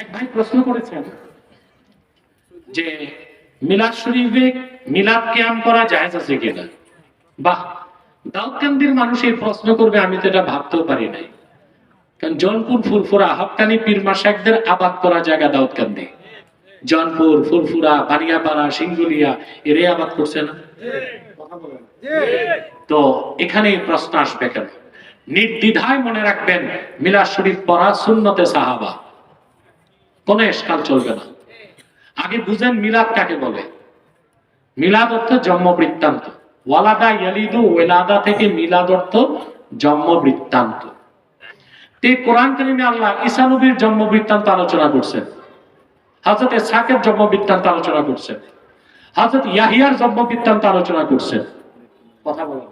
এক ভাই প্রশ্ন করেছেন যে মিলাদ শরীফে মিলাদ ক্যাম্প করা আছে কিনা? দাউদকান্দির মানুষ এই প্রশ্ন করবে, আমি তো এটা ভাবতেও পারি নাই। কারণ জনপুর, ফুরফুরা হকানি পীর মাসাকদের আবাদ করা জায়গা দাউদকান্দি। জনপুর বানিয়াপাড়া, সিঙ্গুলিয়া এরে আবাদ করছে না? তো এখানে প্রশ্ন আসবে কেন? নির্দ্বিধায় মনে রাখবেন, মিলাদ শরীফ পড়া সুন্নতে সাহাবা। কোন এসকাল চলবে না। আগে বুঝেন মিলাদ কাকে বলে। মিলাদ অর্থ জন্ম বৃত্তান্ত। ওয়ালাদা ইয়ালিদু ওয়েলাদা থেকে মিলাদ অর্থ জন্ম বৃত্তান্ত। তে কোরআন কারিমে আল্লাহ ঈসা নবীর জন্ম বৃত্তান্ত আলোচনা করছেন। হযরত ইসহাকের জন্ম বৃত্তান্ত আলোচনা করছেন। হযরত ইয়াহিয়ার জন্ম বৃত্তান্ত আলোচনা করছেন। কথা বলেন।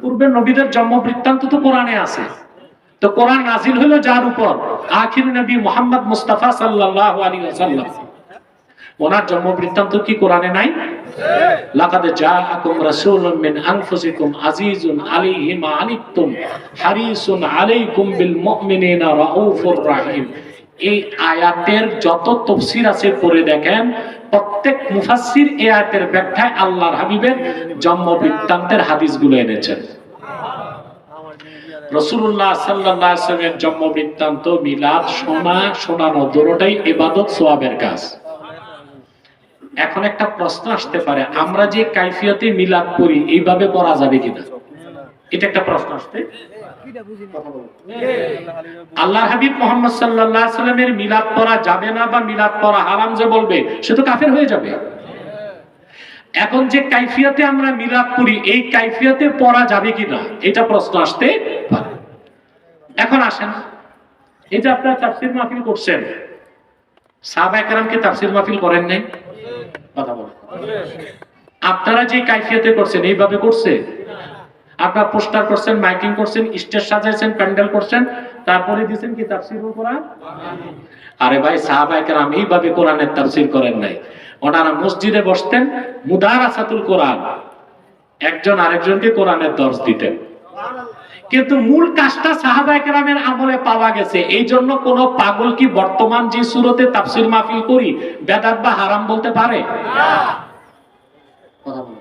পূর্বের নবীদের জন্ম বৃত্তান্ত তো কোরআনে আছে। তো কোরআন নাজিল হলো যার উপর। আখির নবী মোহাম্মদ মুস্তাফা সাল্লাল্লাহু আলাইহি ওয়াসাল্লাম। ওনার জন্ম বৃত্তান্ত কি কোরআনে নাই? লাকাদ মিন আনফুসিকুম আজিজুন আলাইহি মা আনিতুম হারিসুন আলাইকুম বিল মুমিনিনা রাউফুর রাহিম। এই আয়াতের যত তফসির আছে পড়ে দেখেন, প্রত্যেক মুফাসসির এই আয়াতের ব্যাখ্যায় আল্লাহর হাবিবের জন্ম বৃত্তান্তের হাদিসগুলো এনেছেন। রসুল্লাহ সাল্লামের জন্ম বৃত্তান্ত মিলাদ শোনা শোনানো দুটোটাই এবাদত, সোয়াবের কাজ। এখন একটা প্রশ্ন আসতে পারে, আমরা যে কাইফিয়তে মিলাদ পড়ি, এইভাবে পড়া যাবে কিনা? এটা একটা প্রশ্ন আসতে আল্লাহ হাবিব মোহাম্মদ সাল্লাহ সাল্লামের মিলাদ পড়া যাবে না বা মিলাদ পড়া হারাম যে বলবে, সে তো কাফের হয়ে যাবে। এখন যে কাইফিয়াতে আমরা মিলাদ করি এই কাইফিয়াতে পড়া যাবে কিনা? এটা প্রশ্ন আসতে পারে। এখন আসেন। এই যে আপনারা তাফসির মাহফিল করছেন সাহাবা একরামকে তাফসির মাহফিল করেন নাই? কথা বলেন। আপনারা যে কাইফিয়াতে করছেন, এইভাবে করছে? আপনার পোস্টার করছেন, মাইকিং করছেন, স্টেজ সাজাইছেন, প্যান্ডেল করছেন তারপরে দিয়েছেন কি তাফসিরুল কোরআন? আরে ভাই সাহাবা একরাম এইভাবে কোরআনের তাফসির করেন নাই। ওনারা মসজিদে বসতেন, মুদারাসাতুল কোরআন। একজন আরেকজনকে কোরআনের দর্শ দিতেন। কিন্তু মূল কাজটা সাহাবা একরামের আমলে পাওয়া গেছে। এই জন্য কোন পাগল কি বর্তমান যে সুরতে তাফসির মাহফিল করি, বেদাত বা হারাম বলতে পারে? কথা বলো।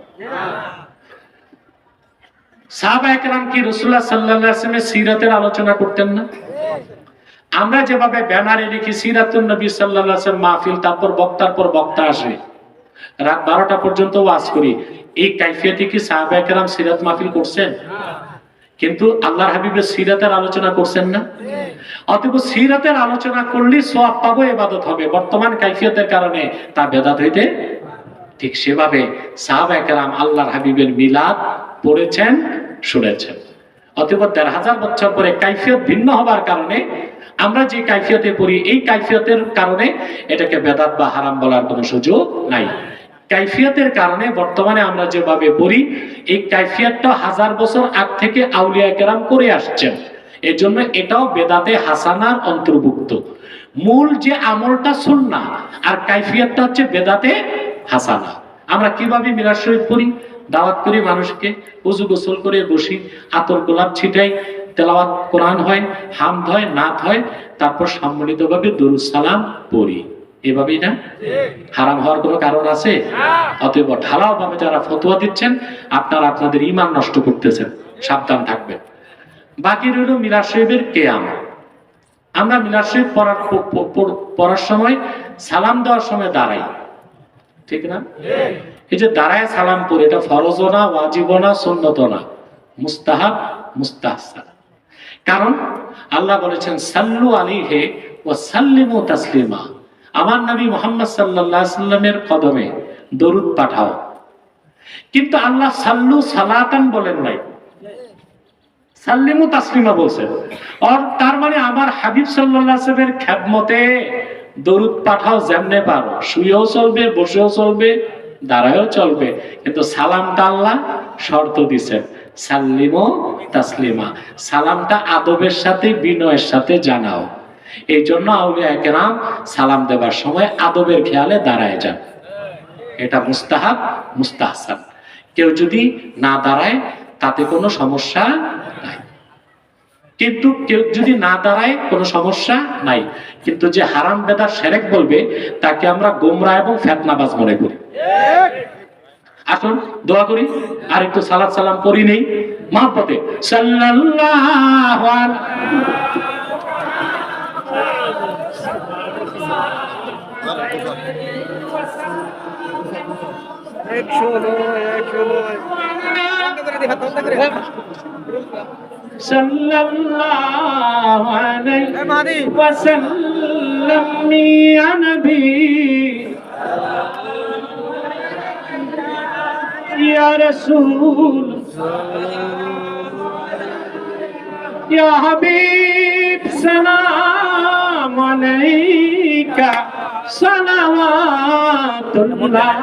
আলোচনা করতেন না? আমরা যেভাবে ব্যানারে লিখি সিরাতুল নবী সাল্লাহ মাহফিল, তারপর বক্তার পর বক্তা আসে রাত বারোটা পর্যন্ত ওয়াজ করি। এই কাইফিয়াতে কি সিরাত মাহফিল করছেন? কিন্তু আল্লাহর হাবিবের সিরাতের আলোচনা করছেন না। অতএব সিরাতের আলোচনা করলে সব পাবো, এবাদত হবে। বর্তমান কাইফিয়তের কারণে তা বেদাত হইতে ঠিক সেভাবে সাহাবা একরাম আল্লাহর হাবিবের মিলাদ পড়েছেন। শুনেছেন। অতএব দেড় হাজার বছর পরে কাইফিয়ত ভিন্ন হবার কারণে আমরা যে কাইফিয়তে পড়ি, এই কাইফিয়তের কারণে এটাকে বেদাত বা হারাম বলার কোনো সুযোগ নাই। কাইফিয়তের কারণে বর্তমানে আমরা যেভাবে পড়ি, এই কাইফিয়তটা হাজার বছর আগ থেকে আউলিয়া কেরাম করে আসছেন। এর জন্য এটাও বেদাতে হাসানার অন্তর্ভুক্ত। মূল যে আমলটা সুন্না আর কাইফিয়তটা হচ্ছে বেদাতে হাসানা আমরা কীভাবে মিলাদ শরীফ পড়ি? দাওয়াত করি, মানুষকে উজু গোসল করে বসি আতর গোলাপ ছিটাই, তেলাওয়াত কোরআন হয়, হামদ হয়, নাত হয়, তারপর সম্মিলিতভাবে পড়ি। এভাবেই না? হারাম হওয়ার কোনো কারণ আছে? অতএব ঢালাও ভাবে যারা ফতোয়া দিচ্ছেন, আপনারা আপনাদের ইমান নষ্ট করতেছেন, সাবধান থাকবেন। বাকি রইল মিলাদ কেয়াম। আমরা মিলাদ পড়ার পড়ার সময় সালাম দেওয়ার সময় দাঁড়াই। ঠিক না? এই যে দাঁড়ায় সালাম পড়ে এটা ফরজও না, ওয়াজিবও না সুন্নত না। মুস্তাহাব, মুস্তাহসান। কারণ আল্লাহ বলেছেন, সাল্লু আলাইহি ওয়া সাল্লিমু তাসলিমা। আমার নবী মোহাম্মদ আলাইহি সাল্লামের কদমে দরুদ পাঠাও। কিন্তু আল্লাহ সাল্লু সালাতান বলেন নাই। সাল্লিমু তাসলিমা বলছেন আর তার মানে আমার হাবিব আলাইহি সাল্লামের খেদমতে দরুদ পাঠাও যেমনে পারো। শুয়েও চলবে, বসেও চলবে দাঁড়ায়ও চলবে। কিন্তু সালামটা আল্লাহ শর্ত দিছেন। সাল্লিমো তাসলিমা। সালামটা আদবের সাথে, বিনয়ের সাথে জানাও। এই জন্য আউলিয়া কেরাম সালাম দেবার সময় আদবের খেয়ালে দাঁড়ায় যান। এটা মুস্তাহাব, মুস্তাহসান। কেউ যদি না দাঁড়ায়, তাতে কোনো সমস্যা কিন্তু কেউ যদি না দাঁড়ায়, কোনো সমস্যা নাই। কিন্তু যে হারাম বেদার সেরেক বলবে, তাকে আমরা গোমরা এবং ফেতনাবাজ মনে করি। আসুন, দোয়া করি। আর একটু সালাদ সালাম করি নেই। মহাপতে একশো নয় একশো নয় সাল্লাল্লাহু আলাইহি এ মাদি وسلم يا نبي يا رسول يا حبيب سلام عليك صلوات الله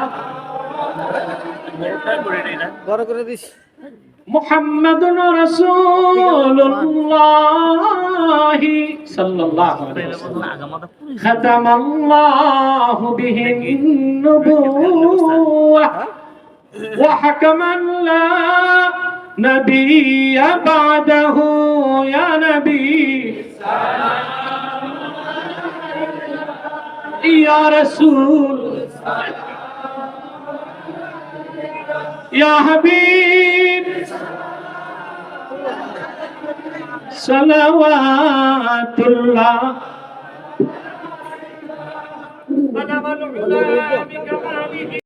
বড় করে দিস محمد رسول الله. صلى الله عليه وسلم. ختم الله. به النبوة. وحكما لا نبي بعده. يا نبي. يا رسول. يا حبيب. صلوات الله